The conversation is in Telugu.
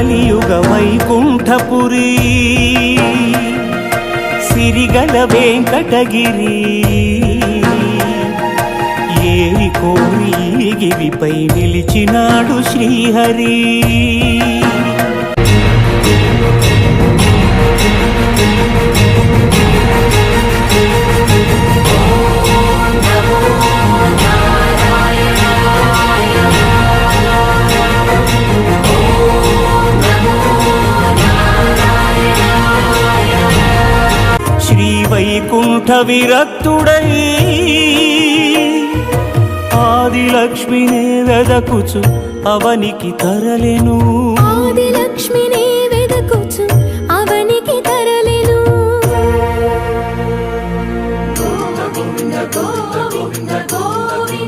కలియుగ వైకుంఠపురి సిరిగల వెంకటగిరి. ఏరి కోరి ఈ గిరిపై నిలిచినాడు శ్రీహరి. శ్రీ వైకుంఠ విరక్తుడై ఆదిలక్ష్మినే వెదకుచు అవనికి తరలెను. ఆదిలక్ష్మినే వెదకుచు అవనికి తరలేను. గోవింద గోవింద గోవింద.